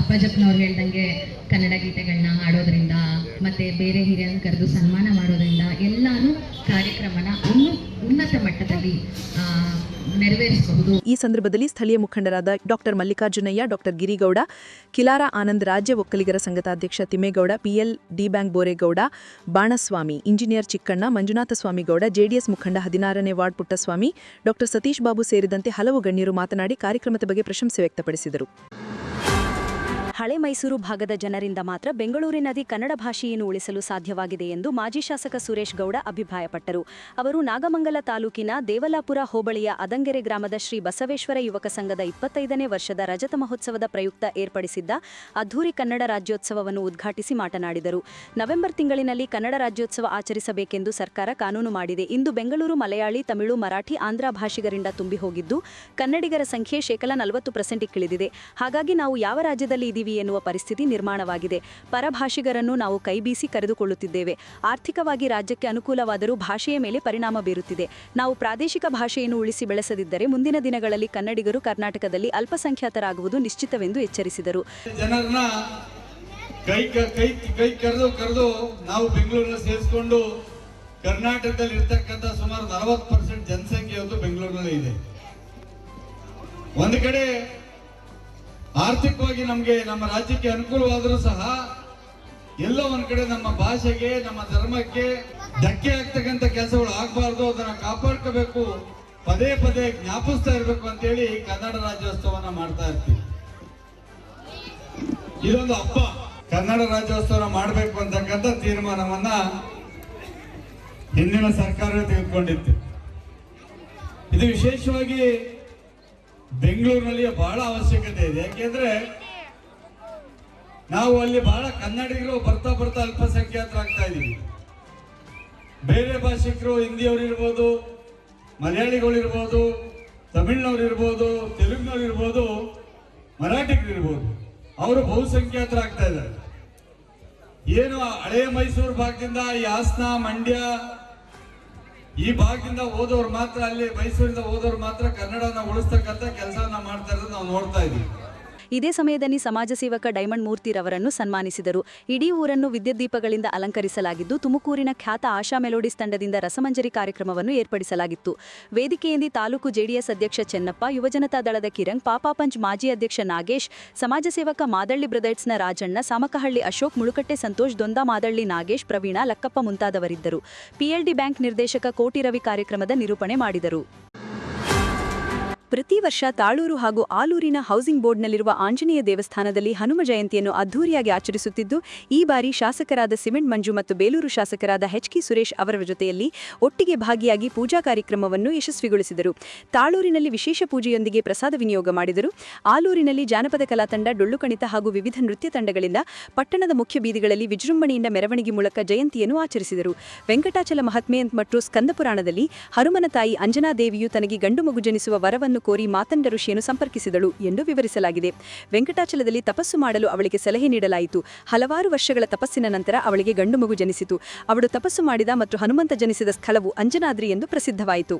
ಅಪ್ಪಾಜಪ್ಪನವ್ರು ಹೇಳ್ದಂಗೆ ಕನ್ನಡ ಗೀತೆಗಳನ್ನ ಹಾಡೋದ್ರಿಂದ, ಮತ್ತೆ ಬೇರೆ ಹಿರಿಯರನ್ನು ಕರೆದು ಸನ್ಮಾನ ಮಾಡೋದ್ರಿಂದ ಎಲ್ಲಾನು ಕಾರ್ಯಕ್ರಮನ ಉನ್ನತ ಮಟ್ಟದಲ್ಲಿ ನೆರವೇರಿಸಬಹುದು. ಈ ಸಂದರ್ಭದಲ್ಲಿ ಸ್ಥಳೀಯ ಮುಖಂಡರಾದ ಡಾಕ್ಟರ್ ಮಲ್ಲಿಕಾರ್ಜುನಯ್ಯ, ಡಾಕ್ಟರ್ ಗಿರಿಗೌಡ, ಕಿಲಾರ ಆನಂದ್ ರಾಜ್ಯ ಒಕ್ಕಲಿಗರ ಸಂಘದ ಅಧ್ಯಕ್ಷ Thimmegowda, PL D bank Boregowda, Banaswamy, engineer Chikkanna, Manjunatha Swamigowda, JDS ಮುಖಂಡ ಹದಿನಾರನೇ ವಾರ್ಡ್ ಪುಟ್ಟಸ್ವಾಮಿ, ಡಾಕ್ಟರ್ ಸತೀಶ್ ಬಾಬು ಸೇರಿದಂತೆ ಹಲವು ಗಣ್ಯರು ಮಾತನಾಡಿ ಕಾರ್ಯಕ್ರಮದ ಬಗ್ಗೆ ಪ್ರಶಂಸೆ ವ್ಯಕ್ತಪಡಿಸಿದರು. ಹಳೆ ಮೈಸೂರು ಭಾಗದ ಜನರಿಂದ ಮಾತ್ರ ಬೆಂಗಳೂರಿನಲ್ಲಿ ಕನ್ನಡ ಭಾಷೆಯನ್ನು ಉಳಿಸಲು ಸಾಧ್ಯವಾಗಿದೆ ಎಂದು ಮಾಜಿ ಶಾಸಕ ಸುರೇಶ್ ಗೌಡ ಅಭಿಪ್ರಾಯಪಟ್ಟರು. ಅವರು ನಾಗಮಂಗಲ ತಾಲೂಕಿನ ದೇವಲಾಪುರ ಹೋಬಳಿಯ ಅದಂಗೆರೆ ಗ್ರಾಮದ ಶ್ರೀ ಬಸವೇಶ್ವರ ಯುವಕ ಸಂಘದ ಇಪ್ಪತ್ತೈದನೇ ವರ್ಷದ ರಜತ ಮಹೋತ್ಸವದ ಪ್ರಯುಕ್ತ ಏರ್ಪಡಿಸಿದ್ದ ಅದ್ದೂರಿ ಕನ್ನಡ ರಾಜ್ಯೋತ್ಸವವನ್ನು ಉದ್ಘಾಟಿಸಿ ಮಾತನಾಡಿದರು. ನವೆಂಬರ್ ತಿಂಗಳಿನಲ್ಲಿ ಕನ್ನಡ ರಾಜ್ಯೋತ್ಸವ ಆಚರಿಸಬೇಕೆಂದು ಸರ್ಕಾರ ಕಾನೂನು ಮಾಡಿದೆ. ಇಂದು ಬೆಂಗಳೂರು, ಮಲಯಾಳಿ, ತಮಿಳು, ಮರಾಠಿ, ಆಂಧ್ರ ಭಾಷಿಗರಿಂದ ತುಂಬಿ ಹೋಗಿದ್ದು ಕನ್ನಡಿಗರ ಸಂಖ್ಯೆ ಶೇಕಡಾ ನಲವತ್ತು ಪರ್ಸೆಂಟ್ ಇಳಿದಿದೆ ಹಾಗಾಗಿ ನಾವು ಯಾವ ರಾಜ್ಯದಲ್ಲಿ ಇದ್ದೀವಿ ಎನ್ನುವ ಪರಿಸ್ಥಿತಿ ನಿರ್ಮಾಣವಾಗಿದೆ. ಪರಭಾಷಿಗರನ್ನು ನಾವು ಕೈಬೀಸಿ ಕರೆದುಕೊಳ್ಳುತ್ತಿದ್ದೇವೆ. ಆರ್ಥಿಕವಾಗಿ ರಾಜ್ಯಕ್ಕೆ ಅನುಕೂಲವಾದರೂ ಭಾಷೆಯ ಮೇಲೆ ಪರಿಣಾಮ ಬೀರುತ್ತಿದೆ. ನಾವು ಪ್ರಾದೇಶಿಕ ಭಾಷೆಯನ್ನು ಉಳಿಸಿ ಬೆಳೆಸದಿದ್ದರೆ ಮುಂದಿನ ದಿನಗಳಲ್ಲಿ ಕನ್ನಡಿಗರು ಕರ್ನಾಟಕದಲ್ಲಿ ಅಲ್ಪಸಂಖ್ಯಾತರಾಗುವುದು ನಿಶ್ಚಿತವೆಂದು ಎಚ್ಚರಿಸಿದರು. ಕೈ ಕೈ ಕೈ ಕರೆದು ಕರೆದು ನಾವು ಬೆಂಗಳೂರನ್ನ ಸೇರಿಸ್ಕೊಂಡು ಕರ್ನಾಟಕದಲ್ಲಿ ಇರ್ತಕ್ಕಂಥ ಸುಮಾರು ನಲವತ್ತು ಪರ್ಸೆಂಟ್ ಜನಸಂಖ್ಯೆ ಬೆಂಗಳೂರಿನಲ್ಲಿ ಇದೆ. ಒಂದು ಕಡೆ ಆರ್ಥಿಕವಾಗಿ ನಮಗೆ ನಮ್ಮ ರಾಜ್ಯಕ್ಕೆ ಅನುಕೂಲವಾದರೂ ಸಹ ಎಲ್ಲೋ ಒಂದ್ ಕಡೆ ನಮ್ಮ ಭಾಷೆಗೆ, ನಮ್ಮ ಧರ್ಮಕ್ಕೆ ಧಕ್ಕೆ ಆಗ್ತಕ್ಕಂಥ ಕೆಲಸಗಳು ಆಗಬಾರ್ದು, ಅದನ್ನ ಕಾಪಾಡ್ಕೋಬೇಕು, ಪದೇ ಪದೇ ಜ್ಞಾಪಿಸ್ತಾ ಇರಬೇಕು ಅಂತೇಳಿ ಕನ್ನಡ ರಾಜ್ಯೋತ್ಸವನ ಮಾಡ್ತಾ ಇರ್ತೀವಿ. ಇದೊಂದು ಹಬ್ಬ. ಕನ್ನಡ ರಾಜ್ಯೋತ್ಸವ ಮಾಡಬೇಕು ಅಂತಕ್ಕಂಥ ತೀರ್ಮಾನವನ್ನ ಹಿಂದಿನ ಸರ್ಕಾರ ತೆಗೆದುಕೊಂಡಿತ್ತು. ಇದು ವಿಶೇಷವಾಗಿ ಬೆಂಗಳೂರಿನಲ್ಲಿ ಬಹಳ ಅವಶ್ಯಕತೆ ಇದೆ. ಯಾಕೆಂದ್ರೆ ನಾವು ಅಲ್ಲಿ ಬಹಳ ಕನ್ನಡಿಗರು ಬರ್ತಾ ಬರ್ತಾ ಅಲ್ಪಸಂಖ್ಯಾತರಾಗ್ತಾ ಇದ್ದೀವಿ. ಬೇರೆ ಭಾಷಿಕರು ಹಿಂದಿಯವರು ಇರ್ಬೋದು, ಮಲಯಾಳಿಗಳು ಇರ್ಬೋದು, ತಮಿಳ್ನವ್ರು ಇರ್ಬೋದು, ತೆಲುಗಿನವ್ರು ಇರ್ಬೋದು, ಮರಾಠಿಗರು ಇರ್ಬೋದು, ಅವರು ಬಹುಸಂಖ್ಯಾತರಾಗ್ತಾ ಇದ್ದಾರೆ. ಏನು ಹಳೆಯ ಮೈಸೂರು ಭಾಗದಿಂದ ಈ ಹಾಸನ, ಮಂಡ್ಯ ಈ ಭಾಗದಿಂದ ಹೋದವ್ರು ಮಾತ್ರ ಅಲ್ಲಿ, ಮೈಸೂರಿಂದ ಹೋದವ್ರು ಮಾತ್ರ ಕನ್ನಡನ ಉಳಿಸ್ತಕ್ಕಂಥ ಕೆಲಸವನ್ನ ಮಾಡ್ತಾ ಇರೋದು ನಾವು ನೋಡ್ತಾ ಇದೀವಿ ಇದೇ ಸಮಯದಲ್ಲಿ ಸಮಾಜ ಸೇವಕ ಡೈಮಂಡ್ ಮೂರ್ತಿರವರನ್ನು ಸನ್ಮಾನಿಸಿದರು. ಇಡೀ ಊರನ್ನು ವಿದ್ಯುತ್ ದೀಪಗಳಿಂದ ಅಲಂಕರಿಸಲಾಗಿದ್ದು, ತುಮಕೂರಿನ ಖ್ಯಾತ ಆಶಾ ಮೆಲೋಡಿಸ್ ತಂಡದಿಂದ ರಸಮಂಜರಿ ಕಾರ್ಯಕ್ರಮವನ್ನು ಏರ್ಪಡಿಸಲಾಗಿತ್ತು. ವೇದಿಕೆಯಲ್ಲಿ ತಾಲೂಕು ಜೆಡಿಎಸ್ ಅಧ್ಯಕ್ಷ ಚೆನ್ನಪ್ಪ, ಯುವಜನತಾ ದಳದ ಕಿರಣ್, ಪಾಪಾಪಂಚ್ ಮಾಜಿ ಅಧ್ಯಕ್ಷ ನಾಗೇಶ್, ಸಮಾಜ ಸೇವಕ ಮಾದಳ್ಳಿ ಬ್ರದರ್ಸ್ನ ರಾಜಣ್ಣ, ಸಾಮಕಹಳ್ಳಿ ಅಶೋಕ್, ಮುಳುಕಟ್ಟೆ ಸಂತೋಷ್, ದೊಂದ ಮಾದಳ್ಳಿ ನಾಗೇಶ್, ಪ್ರವೀಣ ಲಕ್ಕಪ್ಪ ಮುಂತಾದವರಿದ್ದರು. ಪಿಎಲ್ಡಿ ಬ್ಯಾಂಕ್ ನಿರ್ದೇಶಕ ಕೋಟಿ ರವಿ ಕಾರ್ಯಕ್ರಮದ ನಿರೂಪಣೆ ಮಾಡಿದರು. ಪ್ರತಿ ವರ್ಷ ತಾಳೂರು ಹಾಗೂ ಆಲೂರಿನ ಹೌಸಿಂಗ್ ಬೋರ್ಡ್ನಲ್ಲಿರುವ ಆಂಜನೇಯ ದೇವಸ್ಥಾನದಲ್ಲಿ ಹನುಮ ಜಯಂತಿಯನ್ನು ಅದ್ಧೂರಿಯಾಗಿ ಆಚರಿಸುತ್ತಿದ್ದು, ಈ ಬಾರಿ ಶಾಸಕರಾದ ಸಿಮೆಂಟ್ ಮಂಜು ಮತ್ತು ಬೇಲೂರು ಶಾಸಕರಾದ ಹೆಚ್ ಕೆ ಸುರೇಶ್ ಅವರ ಜೊತೆಯಲ್ಲಿ ಒಟ್ಟಿಗೆ ಭಾಗಿಯಾಗಿ ಪೂಜಾ ಕಾರ್ಯಕ್ರಮವನ್ನು ಯಶಸ್ವಿಗೊಳಿಸಿದರು. ತಾಳೂರಿನಲ್ಲಿ ವಿಶೇಷ ಪೂಜೆಯೊಂದಿಗೆ ಪ್ರಸಾದ ವಿನಿಯೋಗ ಮಾಡಿದರು. ಆಲೂರಿನಲ್ಲಿ ಜಾನಪದ ಕಲಾ ತಂಡ, ಡೊಳ್ಳು ಕಣಿತ ಹಾಗೂ ವಿವಿಧ ನೃತ್ಯ ತಂಡಗಳಿಂದ ಪಟ್ಟಣದ ಮುಖ್ಯ ಬೀದಿಗಳಲ್ಲಿ ವಿಜೃಂಭಣೆಯಿಂದ ಮೆರವಣಿಗೆ ಮೂಲಕ ಜಯಂತಿಯನ್ನು ಆಚರಿಸಿದರು. ವೆಂಕಟಾಚಲ ಮಹಾತ್ಮೆ ಮತ್ತು ಸ್ಕಂದಪುರಾಣದಲ್ಲಿ ಹನುಮನ ತಾಯಿ ಅಂಜನಾದೇವಿಯು ತನಗೆ ಗಂಡು ಮಗು ಜನಿಸುವ ವರವನ್ನು ಕೋರಿ ಮಾತಂಡ ಋಷಿಯನ್ನು ಸಂಪರ್ಕಿಸಿದಳು ಎಂದು ವಿವರಿಸಲಾಗಿದೆ. ವೆಂಕಟಾಚಲದಲ್ಲಿ ತಪಸ್ಸು ಮಾಡಲು ಅವಳಿಗೆ ಸಲಹೆ ನೀಡಲಾಯಿತು. ಹಲವಾರು ವರ್ಷಗಳ ತಪಸ್ಸಿನ ನಂತರ ಅವಳಿಗೆ ಗಂಡು ಮಗು ಜನಿಸಿತು. ಅವಳು ತಪಸ್ಸು ಮಾಡಿದ ಮತ್ತು ಹನುಮಂತ ಜನಿಸಿದ ಸ್ಥಳವು ಅಂಜನಾದ್ರಿ ಎಂದು ಪ್ರಸಿದ್ಧವಾಯಿತು.